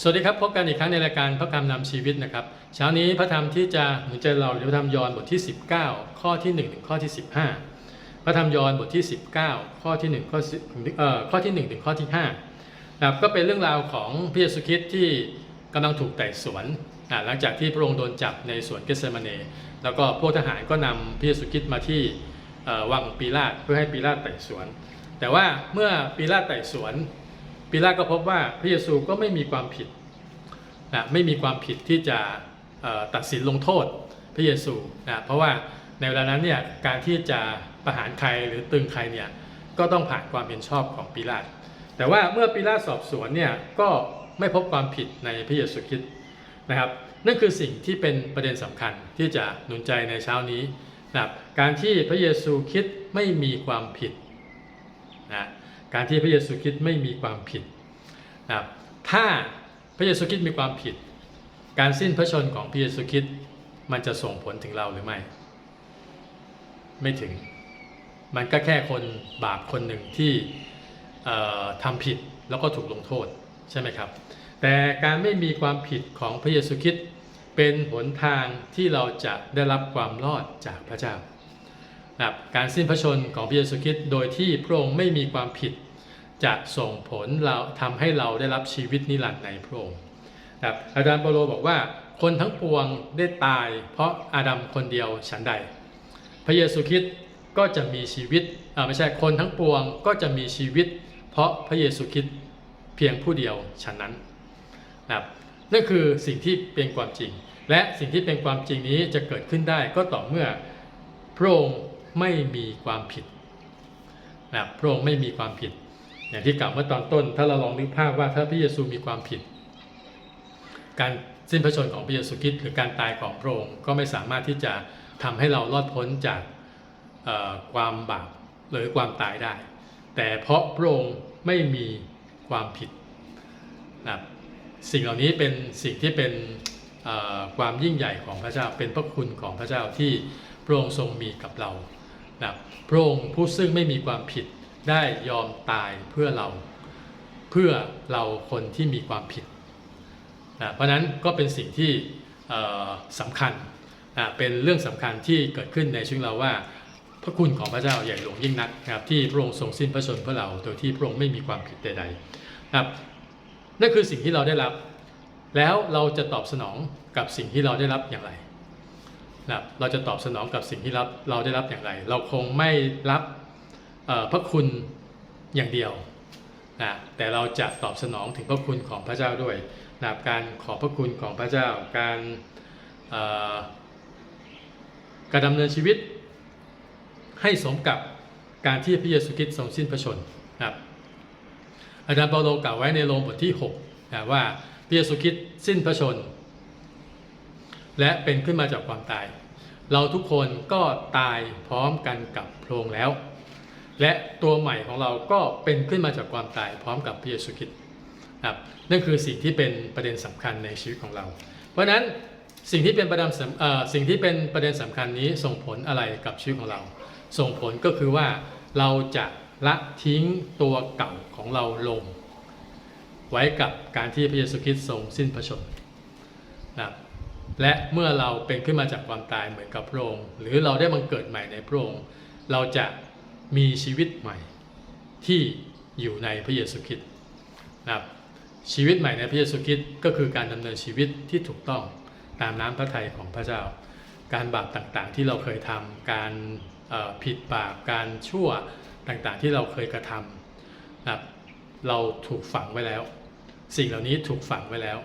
สวัสดีครับ พบกันอีกครั้งในรายการพระคำนำชีวิตนะครับ เช้านี้พระธรรมที่จะหนุนใจเราหรือพระธรรมยอห์นบทที่ 19 ข้อที่1ถึงข้อที่ 15 พระธรรมยอห์นบทที่ 19 ข้อที่1ข้อเอ่อข้อที่1ถึงข้อที่5นะครับก็เป็นเรื่องราวของพระเยซูคริสต์ที่กำลังถูกไต่สวนอ่าหลังจากที่พระองค์โดนจับในสวนเกสเซมาเนแล้วก็พวกทหารก็นำพระเยซูคริสต์มาที่วังปีลาตเพื่อให้ปีลาตไต่สวน แต่ว่าเมื่อปีลาตไต่สวน ปีลาก็พบว่าพระเยซูก็ไม่มีความผิดนะไม่มีความผิดที่จะตัดสินลงโทษพระเยซูนะเพราะว่าในเวลานั้นเนี่ยการที่จะประหารใครหรือตึงใครเนี่ยก็ต้องผ่านความเห็นชอบของปีลาตแต่ว่าเมื่อปีลาตสอบสวนเนี่ยก็ไม่พบความผิดในพระเยซูคริสต์นะครับนั่นคือสิ่งที่เป็นประเด็นสำคัญที่จะหนุนใจในเช้านี้นะครับการที่พระเยซูคริสต์ไม่มีความผิดนะ การที่พระเยซูคริสต์ไม่มีความผิดนะครับถ้าพระเยซูคริสต์มีความผิด การสิ้นพระชนของพระเยซูคริสต์มันจะส่งผลถึงเราหรือไม่ ไม่ถึง มันก็แค่คนบาปคนหนึ่งที่ทำผิดแล้วก็ถูกลงโทษใช่ไหมครับ แต่การไม่มีความผิดของพระเยซูคริสต์เป็นหนทางที่เราจะได้รับความรอดจากพระเจ้า นะครับการสิ้นพระชนของพระเยซูคริสต์โดยที่พระองค์ไม่มีความผิด จะส่งผลเราทำให้เราได้รับชีวิตนิรันดร์ในพระองค์นะครับอาจารย์เปโลบอกว่าคนทั้งปวงได้ตาย เพราะอาดัมคนเดียวฉันใด พระเยซูคริสต์ก็จะมีชีวิตไม่ใช่คนทั้งปวงก็จะมีชีวิต เพราะพระเยซูคริสต์เพียงผู้เดียวฉันนั้นนะครับนั่นคือสิ่งที่เป็นความจริง และสิ่งที่เป็นความจริงนี้จะเกิดขึ้นได้ก็ต่อเมื่อพระองค์ ไม่มีความผิดนะครับพระองค์ไม่มีความผิด อย่างที่กล่าวเมื่อตอนต้น ถ้าเราลองนึกภาพว่าถ้าพระเยซูมีความผิด การสิ้นพระชนของพระเยซูคริสต์หรือการตายของพระองค์ก็ไม่สามารถที่จะทำให้เรารอดพ้นจากความบาปหรือความตายได้ แต่เพราะพระองค์ไม่มีความผิดนะครับสิ่งเหล่านี้เป็นสิ่งที่เป็นความยิ่งใหญ่ของพระเจ้าเป็นพระคุณของพระเจ้าที่พระองค์ทรงมีกับเรา นะพระองค์ผู้ซึ่งไม่มีความผิดได้ยอมตายเพื่อเรา เพื่อเราคนที่มีความผิดนะเพราะนั้นก็เป็นสิ่งที่สำคัญนะเป็นเรื่องสำคัญที่เกิดขึ้นในชีวิตเราว่า พระคุณของพระเจ้าใหญ่หลวงยิ่งนักนะครับที่พระองค์ทรงสิ้นพระชนเพื่อเราโดยที่พระองค์ไม่มีความผิดใดๆนะครับนั่นคือสิ่งที่เราได้รับ แล้วเราจะตอบสนองกับสิ่งที่เราได้รับอย่างไร นะเราจะตอบสนองกับสิ่งที่รับเราได้รับอย่างไร เราคงไม่รับพระคุณอย่างเดียวนะแต่เราจะตอบสนองถึงพระคุณของพระเจ้าด้วยนะการขอพระคุณของพระเจ้า การการดำเนินชีวิต ให้สมกับการที่พระเยซูคริสต์ทรงสิ้นพระชนม์นะครับอาจารย์เปาโลกล่าวไว้ในโรมบทที่6นะว่าพระเยซูคริสต์สิ้นพระชน และเป็นขึ้นมาจากความตาย เราทุกคนก็ตายพร้อมกันกับโพระองแล้ว และตัวใหม่ของเราก็เป็นขึ้นมาจากความตายพร้อมกับพระเยซูคริสต์ครับนั่นคือสิ่งที่เป็นประเด็นสำคัญในชีวิตของเรา เพราะฉะนั้นสิ่งที่เป็นประเด็นสำสิ่งที่เป็นประเด็นสำคัญนี้ส่งผลอะไรกับชีวิตของเรา ส่งผลก็คือว่าเราจะละทิ้งตัวเก่าของเราลง ไว้กับการที่พระเยซูคริสต์ทรงสิ้นพระชนนะครับ และเมื่อเราเป็นขึ้นมาจากความตายเหมือนกับพระองค์หรือเราได้บังเกิดใหม่ในพระองค์เราจะมีชีวิตใหม่ที่อยู่ในพระเยซูคริสต์นะครับชีวิตใหม่ในพระเยซูคริสต์ก็คือการดำเนินชีวิตที่ถูกต้องตามน้ำพระทัยของพระเจ้า การบาปต่างๆที่เราเคยทำการผิดบาปการชั่วต่างๆที่เราเคยกระทำนะครับเราถูกฝังไว้แล้ว สิ่งเหล่านี้ถูกฝังไว้แล้ว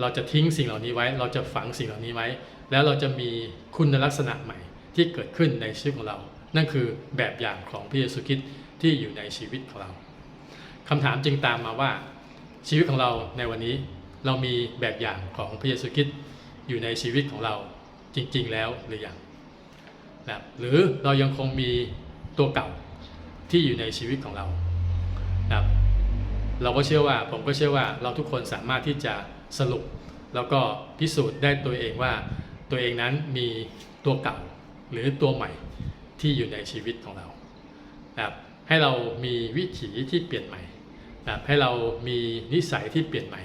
เราจะทิ้งสิ่งเหล่านี้ไว้ เราจะฝังสิ่งเหล่านี้ไว้ แล้วเราจะมีคุณลักษณะใหม่ที่เกิดขึ้นในชีวิตของเรา นั่นคือแบบอย่างของพระเยซูคริสต์ที่อยู่ในชีวิตของเราคำถามจึงตามมาว่า ชีวิตของเราในวันนี้ เรามีแบบอย่างของพระเยซูคริสต์อยู่ในชีวิตของเราจริง ๆ แล้วหรือยังนะหรือเรายังคงมีตัวเก่าที่อยู่ในชีวิตของเรานะเราก็เชื่อว่าผมก็เชื่อว่าเราทุกคนสามารถที่จะ สรุป แล้วก็พิสูจน์ได้ตัวเองว่าตัวเองนั้นมีตัวเก่าหรือตัวใหม่ที่อยู่ในชีวิตของเรานะครับให้เรามีวิถีที่เปลี่ยนใหม่นะครับให้เรามีนิสัยที่เปลี่ยนใหม่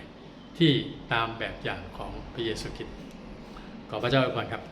ที่ตามแบบอย่างของพระเยซูคริสต์ขอพระเจ้าอวยพรครับ